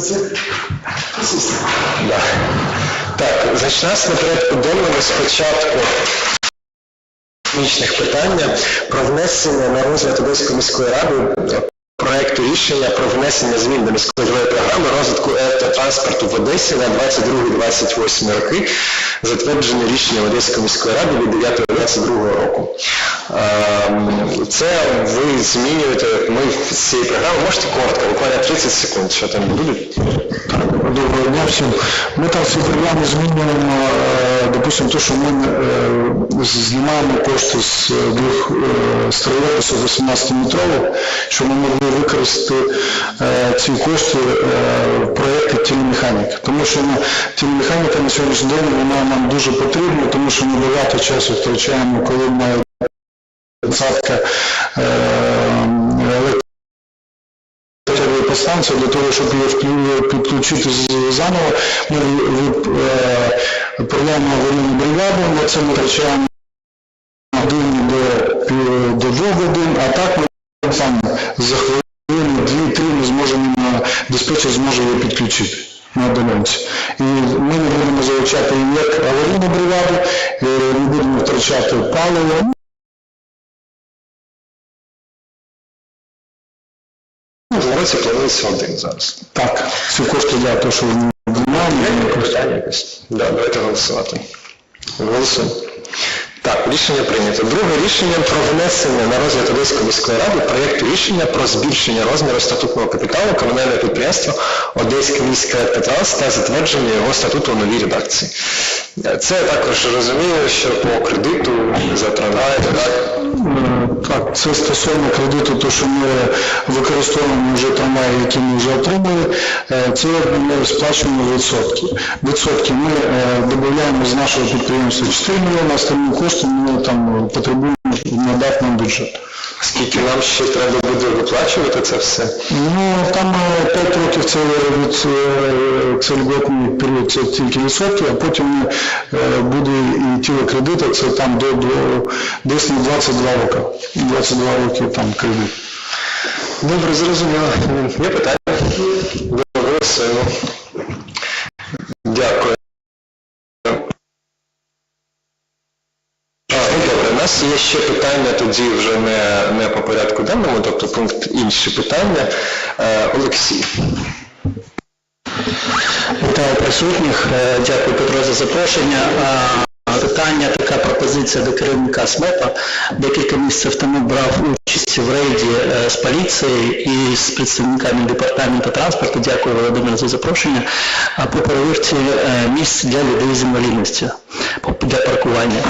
це. Да. Так, значить, нас на порядку денному спочатку технічних питання про внесення на розгляд Одеської міської ради проекту рішення про внесення змін до міської програми розвитку електротранспорту в Одесі на 22-28 роки, затверджене рішенням Одеської міської ради від 9-22 року. Ем, Це ви змінюєте, ми з цієї програми, можете коротко, буквально 30 секунд, що там буде? Доброго дня всім. Ми там в цій програмі змінюємо, е, допустимо, що ми е, знімаємо кошти з е, двох е, строєписів 18-метрових, щоб ми могли використати ці кошти в проєкті телемеханіки. Тому що телемеханіка на сьогоднішній день вона нам дуже потрібна, тому що ми багато часу втрачаємо, коли ми посадка електростанцію для того, щоб її підключити заново. Ми е, відправляємо аварійну бригаду, на це ми втрачаємо годину до, до двох годин, а так ми там за хвилину, дві-три ми зможемо, е, диспетчер зможе її підключити на одинці. І ми не будемо залучати як аварійну бригаду, е, не будемо втрачати паливо. Році планується один зараз. Так, ці кошти для того, що знімаємо, ми Питання якось? Да, давайте голосувати. Голосуємо. Так, рішення прийнято. Друге рішення про внесення на розгляд Одеської міської ради проєкту рішення про збільшення розміру статутного капіталу комунального підприємства Одеський міський електротранс та затвердження його статуту у новій редакції. Це я також розумію, що по кредиту затрадаєте, так? Е, Так, це стосовно кредиту, то що ми використовуємо вже трамваї, які ми вже отримали, е, це ми сплачуємо відсотки. Відсотки ми е, додаємо з нашого підприємства 4 мільйони, останні кошти ми там потребуємо надати нам бюджет. Скільки нам ще треба буде виплачувати це все? Ну, там 5 років це е, це льготний період, це тільки відсотки, а потім е, буде і тіло кредиту, це там до, до десь на 22 роки. 22 роки там кредит. Добре, зрозуміло. Є питання? Добре, голосуємо. Дякую. А, ну добре, у нас є ще питання тоді вже не, не по порядку денному, тобто пункт інші питання. Е, Олексій. Вітаю присутніх. Е, Дякую Петро за запрошення. Питання, така пропозиція до керівника СМЕПа. Декілька місяців тому брав участь в рейді з поліцією і з представниками департаменту транспорту. Дякую, Володимир, за запрошення. По перевірці е, місць для людей з інвалідністю для паркування.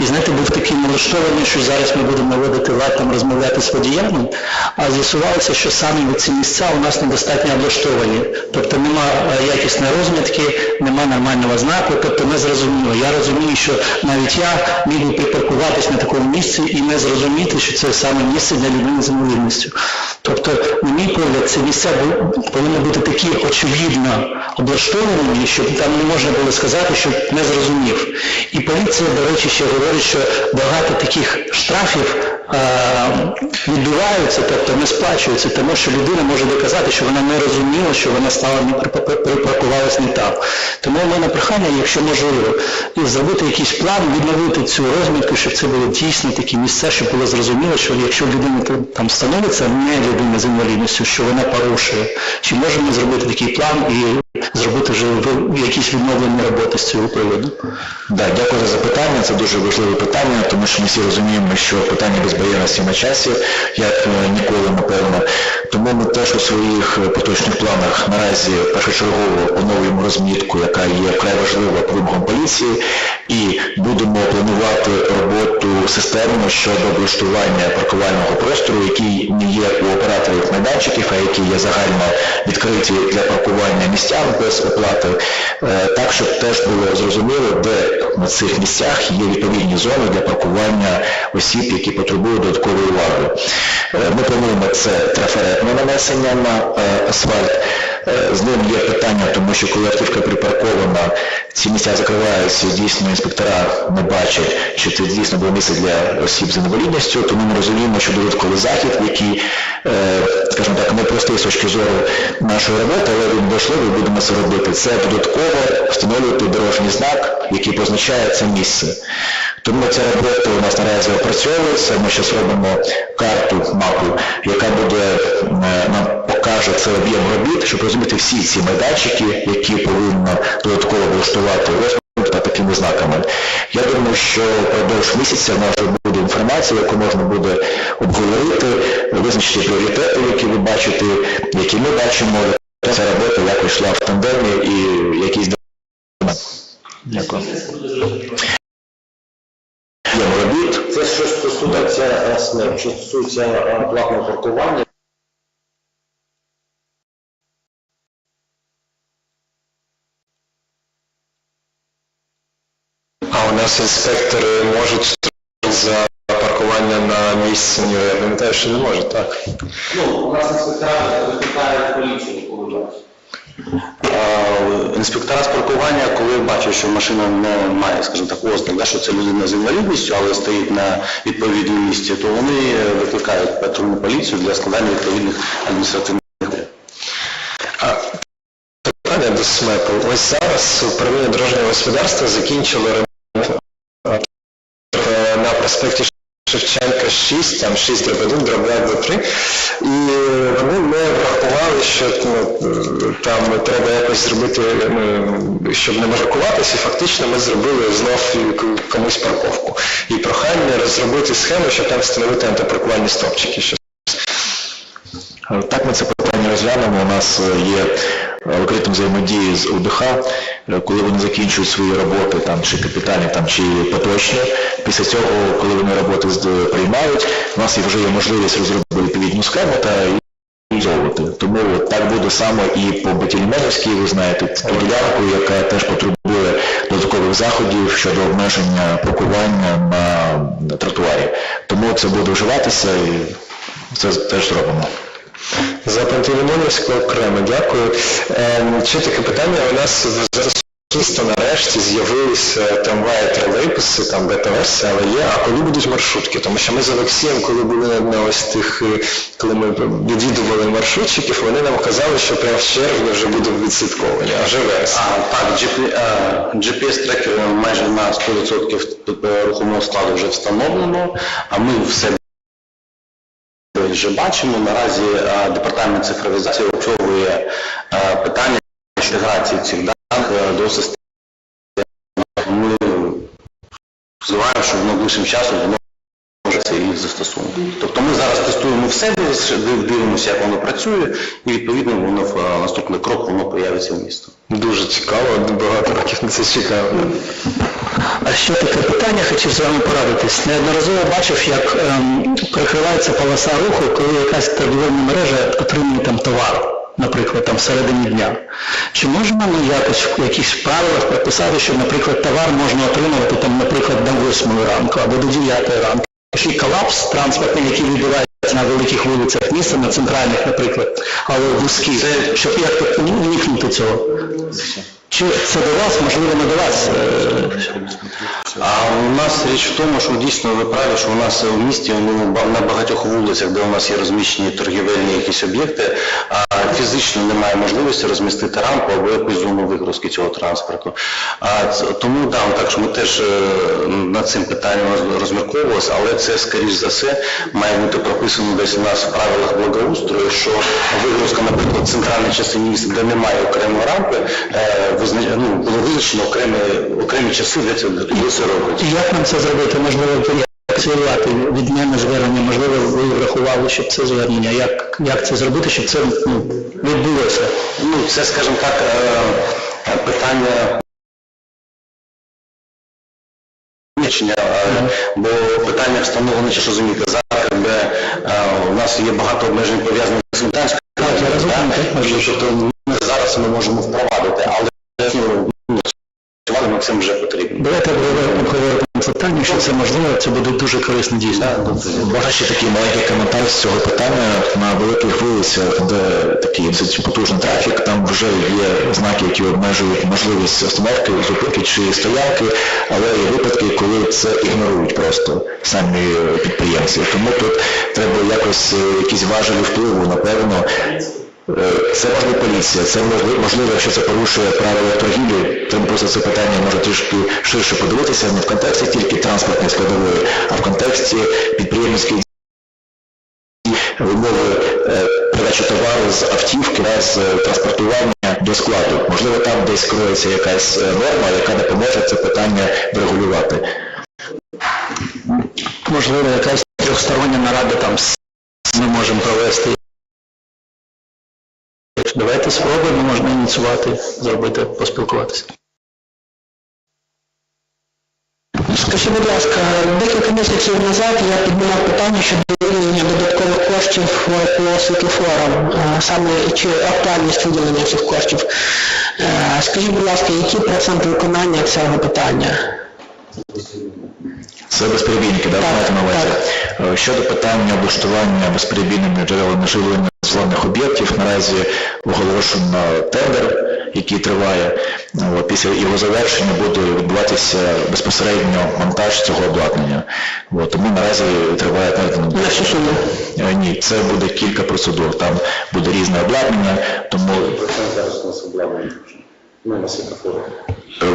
І знаєте, був такий налаштований, що зараз ми будемо наводити лад там розмовляти з водіями, а з'ясувалося, що саме ці місця у нас недостатньо облаштовані. Тобто нема е, якісної розмітки, нема нормального знаку, тобто не зрозуміло. Я розумію, що навіть я міг би припаркуватись на такому місці і не зрозуміти, що це саме місце для людини з інвалідністю. Тобто, на мій погляд, ці місця повинні бути такі очевидно облаштовані, щоб там не можна було сказати, що не зрозумів. І поліція, до речі, ще говорить, що багато таких штрафів відбуваються, тобто не сплачуються, тому що людина може доказати, що вона не розуміла, що вона стала не припа- припаркувалась не там. Тому в мене прохання, якщо можливо, зробити якийсь план, відновити цю розмітку, щоб це було дійсно такі місця, щоб було зрозуміло, що якщо людина там становиться не людина з інвалідністю, що вона порушує, чи можемо зробити такий план і зробити вже якісь відновлені роботи з цього приводу? Да, дякую за запитання. Це дуже важливе питання, тому що ми всі розуміємо, що питання безбар'єрності на часі, як е, ніколи, напевно. Тому ми теж у своїх поточних планах наразі першочергово оновлюємо розмітку, яка є вкрай важлива вимогам поліції, і будемо планувати роботу системно щодо облаштування паркувального простору, який не є у операторів майданчиків, а які є загально відкриті для паркування місцям без оплати, Е, так, щоб теж було зрозуміло, де на цих місцях є відповідні зони для паркування осіб, які потребують додаткової уваги. Е, Ми плануємо це трафаретне нанесення на е, асфальт. Е, З ним є питання, тому що коли автівка припаркована, ці місця закриваються, дійсно інспектора не бачать, що це дійсно було місце для осіб з інвалідністю, тому ми розуміємо, що додатковий захід, який, е, скажімо так, не простий з точки зору нашої роботи, але він важливий, будемо це робити. Це додатково встановлювати дорожній знак, який позначає це місце. Тому ця робота у нас наразі опрацьовується. Ми зараз робимо карту, мапу, яка буде е, нам покаже цей об'єм робіт, щоб розуміти всі ці майданчики, які повинно додатково влаштувати та такими знаками. Я думаю, що впродовж місяця в нас вже буде інформація, яку можна буде обговорити, визначити пріоритети, які ви бачите, які ми бачимо, яка ця робота як йшла в тандемі і якісь Дякую. Це що стосується що стосується е, платного паркування. У нас інспектори можуть за паркування на місці, ні, я пам'ятаю, що не можуть, так? Ну, у нас інспектора викликають поліцію, коли бачать. Інспектора з паркування, коли бачать, що машина не має, скажімо так, ознак, що це людина з інвалідністю, але стоїть на відповідному місці, то вони викликають патрульну поліцію для складання відповідних адміністративних дій. Питання до СМЕПу. Ось зараз управління дорожнього господарства закінчило проспекті Шевченка 6, там 6 дроб 1, дроб 2, дроб 3. І вони не врахували, що ну, е, там треба якось зробити, ну, щоб не маркуватися, і фактично ми зробили знов комусь парковку. І прохання розробити схему, щоб там встановити антипаркувальні стопчики. Е, Так ми це питання розглянемо. У нас е, є е, алгоритм взаємодії з УДХ, е, коли вони закінчують свої роботи, там, чи капітальні, там, чи поточні. Після цього, коли вони роботи приймають, у нас вже є можливість розробити відповідну схему та реалізовувати. Тому так буде саме і по Батільменівській, ви знаєте, ту ділянку, яка теж потребує додаткових заходів щодо обмеження паркування на тротуарі. Тому це буде вживатися і це теж зробимо. За Пантелеймонівську окремо дякую. Ем, Ще таке питання. У нас в Застосунство нарешті з'явилися трамваї тролейбуси, там бета-версія, але є. А коли будуть маршрутки? Тому що ми з Олексієм, коли були на ось тих, е, коли ми відвідували маршрутчиків, вони нам казали, що прямо в червні вже будуть відслідковані, а вже вересня. Так, е, GPS-трекер майже на 100% рухомого складу вже встановлено, а ми все вже бачимо. Наразі е, департамент цифровізації опрацьовує е, питання інтеграції цих даних е, до системи. Ми сподіваємося, що в найближчим часом воно може це застосунку. Тобто ми зараз тестуємо все, див- дивимося, як воно працює, і відповідно воно в е, наступний крок воно появиться в місто. Дуже цікаво, багато років на це чекав. А ще таке питання, хотів з вами порадитись. Неодноразово бачив, як ем, перекривається полоса руху, коли якась торгівельна мережа отримує там товар, наприклад, там всередині дня. Чи можемо ми якось в якихось правилах прописати, що, наприклад, товар можна отримувати там, наприклад, до 8 ранку або до 9 ранку? Такий колапс транспортний, який відбувається на великих вулицях міста, на центральних, наприклад, але вузьких, щоб як-то уникнути цього. Чи це до вас, можливо, не до вас? е, А у нас річ в тому, що дійсно ви праві, що у нас в місті ну, на багатьох вулицях, де у нас є розміщені торгівельні якісь об'єкти, а фізично немає можливості розмістити рамку або якусь зону вигрузки цього транспорту. А тому да, так що ми теж е, над цим питанням розмірковувалися, але це скоріш за все має бути прописано десь у нас в правилах благоустрою, що вигрузка, наприклад, в центральній частині міста, де немає окремої рамки, е, ну, було визначено окремі, окремі часи для цього для цього робити. І як нам це зробити? Можливо, ініціювати відмінне звернення, можливо, ви врахували, щоб це звернення. Як, як це зробити, щоб це ну, відбулося? Ну, це, скажімо так, е, питання е, бо питання встановлення, чи що розумієте, зараз, де е, у нас є багато обмежень пов'язаних з так, можливо. тобто ми зараз ми можемо впровадити, але ми цим вже потрібно. Давайте обговоримо питання, якщо це можливо, це буде дуже корисно дійсно. Можна ще такий маленький коментар з цього питання. На великих вулицях, де такий досить потужний трафік, там вже є знаки, які обмежують можливість остановки, зупинки чи стоянки, але є випадки, коли це ігнорують просто самі підприємці. Тому тут треба якось е, якісь важелі впливу, напевно. Е, Це можливо поліція, це можливо, якщо це порушує правила торгівлі, то просто це питання може трішки ширше подивитися, не в контексті тільки транспортної складової, а в контексті підприємницької вимови е, передачі товару з автівки, з е, транспортування до складу. Можливо, там десь кроється якась норма, яка допоможе це питання врегулювати. Можливо, якась трьохстороння нарада там ми можемо провести. Давайте спробуємо, можна ініціювати, зробити, поспілкуватися. Скажіть, будь ласка, декілька місяців назад я піднімав питання щодо виділення додаткових коштів по світлофорам, саме чи актуальність виділення цих коштів. Скажіть, будь ласка, який процент виконання цього питання? Це безперебійники, да, Так, маєте на увазі? Е, Щодо питання облаштування безперебійними джерелами живлення зелених об'єктів, наразі оголошено тендер, який триває. От, Після його завершення буде відбуватися безпосередньо монтаж цього обладнання. От, Тому наразі триває тендер. Всю? Е, Ні, це буде кілька процедур. Там буде різне обладнання, тому Зараз у нас обладнання. Ну, на світофорі. е,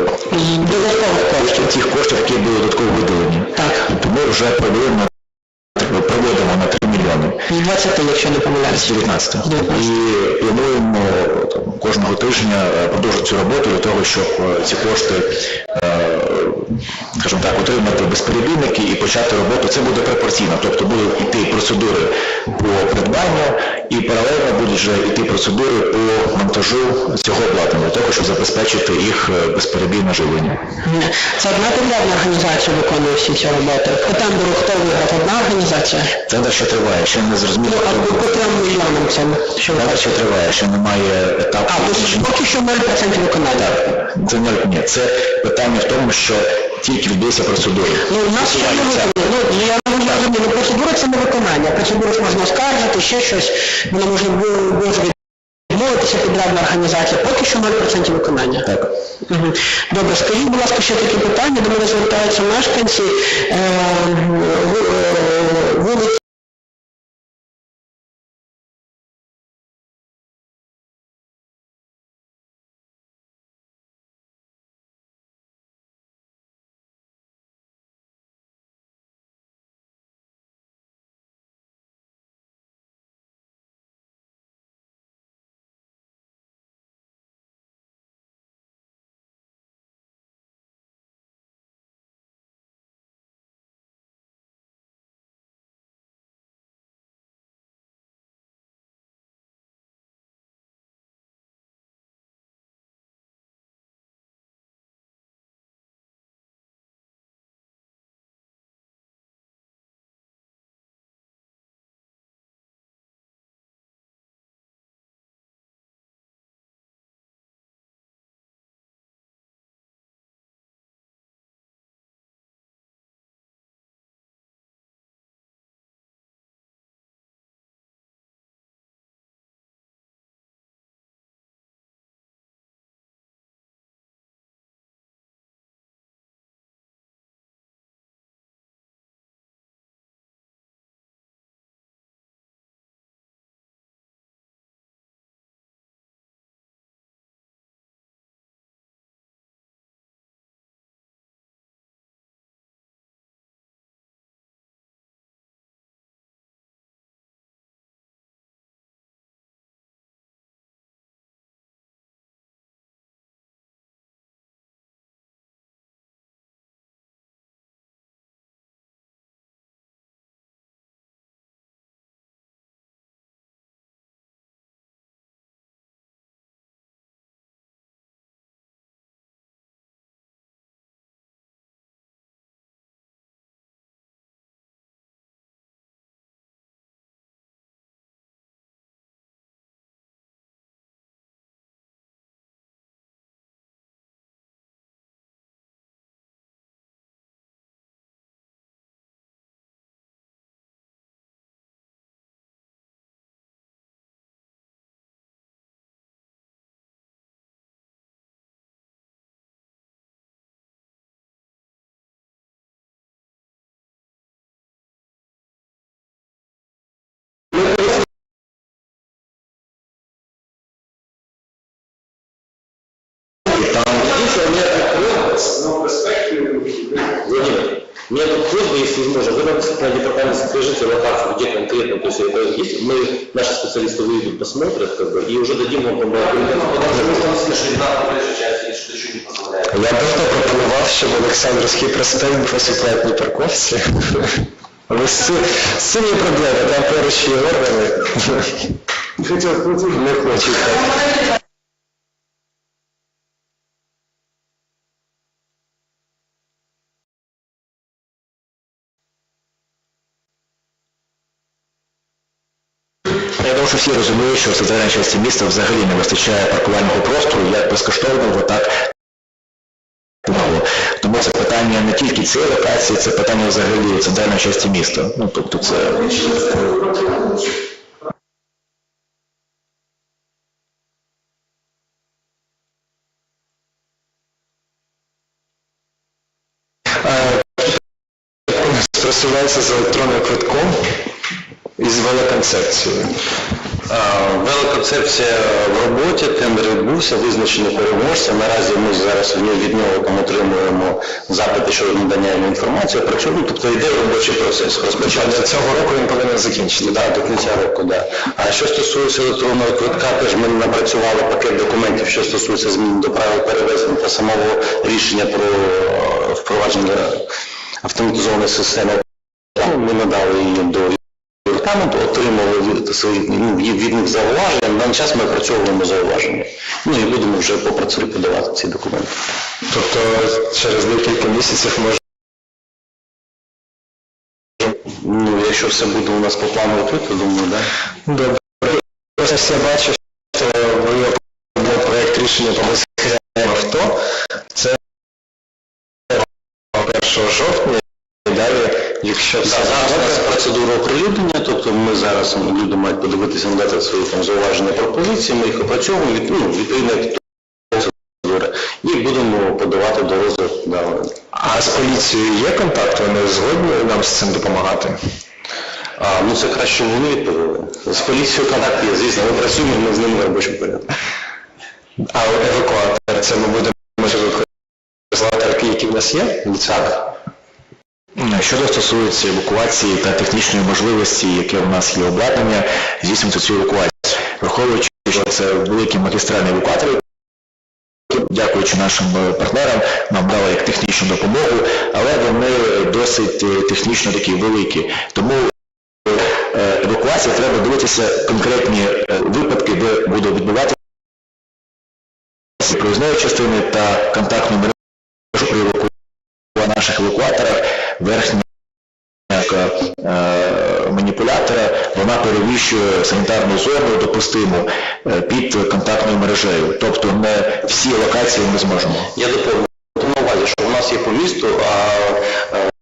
додаткових коштів. тих коштів, які були додатково виділені. Так. Тому вже проведемо, 20, якщо не помиляюсь. 19. 19. І плануємо там, кожного тижня е, продовжити цю роботу для того, щоб е, ці кошти, е, скажімо так, отримати безперебійники і почати роботу. Це буде пропорційно, тобто будуть йти процедури по придбанню і паралельно будуть вже йти процедури по монтажу цього обладнання, для того, щоб забезпечити їх е, безперебійне живлення. Це одна підрядна організація виконує всі ці роботи. По тендеру хто виграв? Одна організація? Тендер ще триває, ще не зрозуміло, Ну, а по трьом мільйонам це що Тендер ще триває, ще немає етапу. А, тобто поки що 0% виконання. Це не ні, це питання в тому, що тільки відбулися процедури. Ну, у нас ще не Висування виконано. Ну, я не розумію, ну, процедура це не виконання. Процедуру можна оскаржити, ще щось, воно може відмовитися підрядна організація, поки що 0% виконання. Так. Добре, скажіть, будь ласка, ще таке питання, до мене звертаються мешканці е, е, вулиці что если можно, вы нам на департамент скажите локацию, где конкретно, то есть это есть, мы, наши специалисты выйдут, посмотрят, как бы, и уже дадим вам там Я давно пропонував, щоб Олександрівський проспект просвітляють Дніпарковці. Але з цим, з цим є проблема, там поруч є органи. Не хочуть. так. всі розуміють, що в центральній частині міста взагалі не вистачає паркувального простору, як безкоштовного, так і платного. Тому це питання не тільки цієї локації, це питання взагалі центральної частини міста. Ну, тобто це... Стосується з електронним квитком і з велоконцепцією. Велоконцепція в роботі, тендер відбувся, визначені переможця. Наразі ми зараз від нього там отримуємо запити щодо надання йому інформації. Причому, ну, тобто йде робочий процес. Розпочався цього року він повинен закінчити. Да, до кінця року, да. А що стосується електронного квитка, теж ми напрацювали пакет документів, що стосується змін до правил перевезення та самого рішення про е, впровадження автоматизованої системи. Ми надали її до департаменту, отримали від, свої, ну, від них зауваження. На даний час ми опрацьовуємо зауваження. Ну і будемо вже по процедурі подавати ці документи. Тобто через декілька місяців може Ну, якщо все буде у нас по плану відкрито, думаю, да. Добре. Я бачу, що ви опробували проєкт рішення по безхазяйним авто. Це 1 жовтня якщо все Так, зараз процедура оприлюднення, тобто ми зараз люди мають подивитися, надати свої там зауваження пропозиції, ми їх опрацьовуємо від, ну, відповідно процедури і будемо подавати до розгляду. Да. а з поліцією є контакт, вони згодні нам з цим допомагати? А, ну це краще, вони відповіли. З поліцією контакт є, звісно, ми працюємо, ми з ними в робочому порядку. А евакуатор, це ми будемо які в нас є? Так. Щодо стосується евакуації та технічної можливості, яке в нас є обладнання, здійснюється цю евакуацію. Враховуючи, що це великі магістральні евакуатори, дякуючи нашим е, партнерам, нам дали як технічну допомогу, але вони досить е, технічно такі великі. Тому е, евакуація треба дивитися конкретні е, випадки, де буде відбуватися проїзної частини та контактної мережі при евакуації наших евакуаторах верхня е, маніпулятора, вона перевищує санітарну зону допустиму е, під контактною мережею. Тобто не всі локації ми зможемо. Я доповню що у нас є по місту а,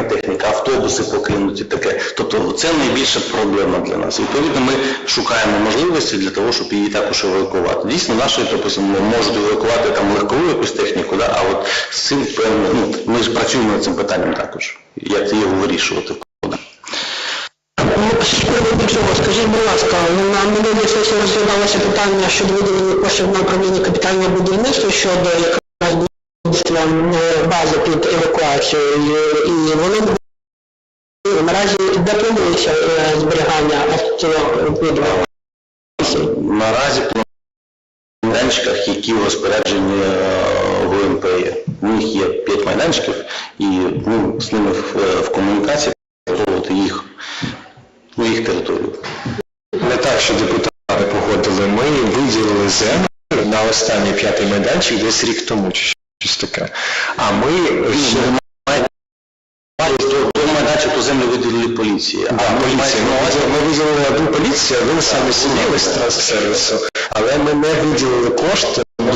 а, техніка, автобуси покинуті, таке. Тобто це найбільша проблема для нас. Відповідно, ми шукаємо можливості для того, щоб її також евакувати. Дійсно, наші, допустимо, можуть евакувати там легкову якусь техніку, да, а от з цим ну, ми ж працюємо над цим питанням також. Як його вирішувати. Ну, скажіть, будь ласка, ну, на минулій сесії розглядалося питання щодо виділення коштів на управління капітального будівництва щодо якраз будівництва е, бази під і вони наразі де е, зберігання автопідвалу? Наразі майданчиках, які в розпорядженні е, ГУНП є. У них є 5 майданчиків, і ми з ними в, е, в комунікації проводити їх у їх територію. Не так, що депутати погодили, ми виділили землю на останній п'ятий майданчик десь рік тому, чи щось таке. А ми До, до майданчику землю виділили поліції. Да, а поліція. Ми Ми виділили одну поліцію, а ви самі сиділи з транссервісу, але ми не виділили кошти на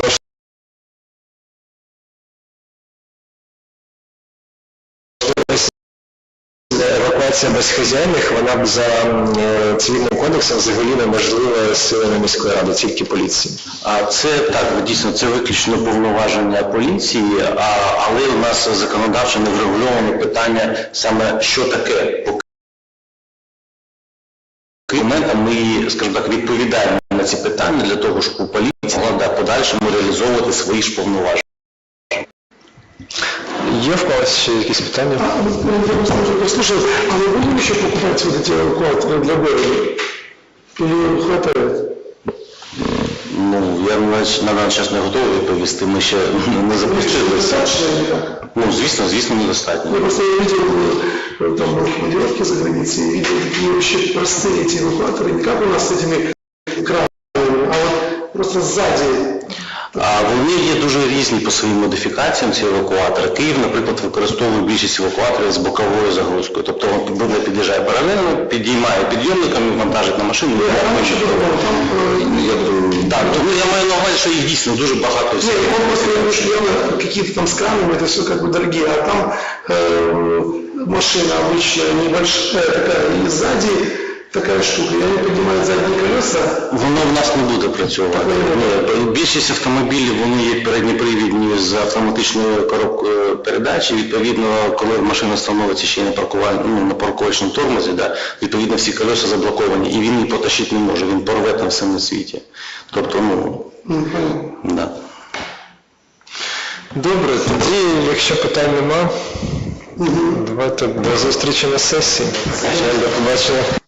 евакуація безхазяйних, вона б за е, цивільним кодексом взагалі неможлива силами міської ради, тільки поліції. А це так, дійсно, це виключно повноваження поліції, а, але у нас законодавчо не врегульовано питання саме що таке документам ми, скажімо так, відповідаємо на ці питання для того, щоб у поліції могла в подальшому реалізовувати свої ж повноваження. Є в когось ще якісь питання? А, вот, я просто уже послушал, а мы будем еще покупать вот эти эвакуаторы для города? Или хватает? Ну, я на, на даний час не готовий відповісти, ми ще не запустилися. Достаточно или как? Ну, звісно, звісно, недостатньо. Я просто я видел, э, там был в командировке за границей, и видел такие вообще простые эти эвакуаторы, не как у нас с этими кранами, а вот просто сзади. А вони є дуже різні по своїм модифікаціям, ці евакуатори. Київ, наприклад, використовує більшість евакуаторів з боковою загрузкою. Тобто він під'їжджає паралельно, підіймає підйомниками, вантажить на машину. і А там еще другого, там э, нету... Так, тому я маю на увазі, що їх дійсно дуже багато. Нет, он просто говорит, что явно какие-то там с кранами, это все как бы дорогие, а там э, машина обычная, небольшая такая, и сзади такая штука, и они поднимают задние колеса, Воно в нас не буде працювати. Ні, більшість автомобілів вони є передньопривідні з автоматичною коробкою передач. І відповідно, коли машина становиться ще й на паркувальному, ну, на парковочному тормозі, да, відповідно всі колеса заблоковані, і він її потащити не може, він порве там все на світі. Тобто, ну, ну, да. Добре, тоді, якщо питань нема, давайте до зустрічі на сесії. До побачення.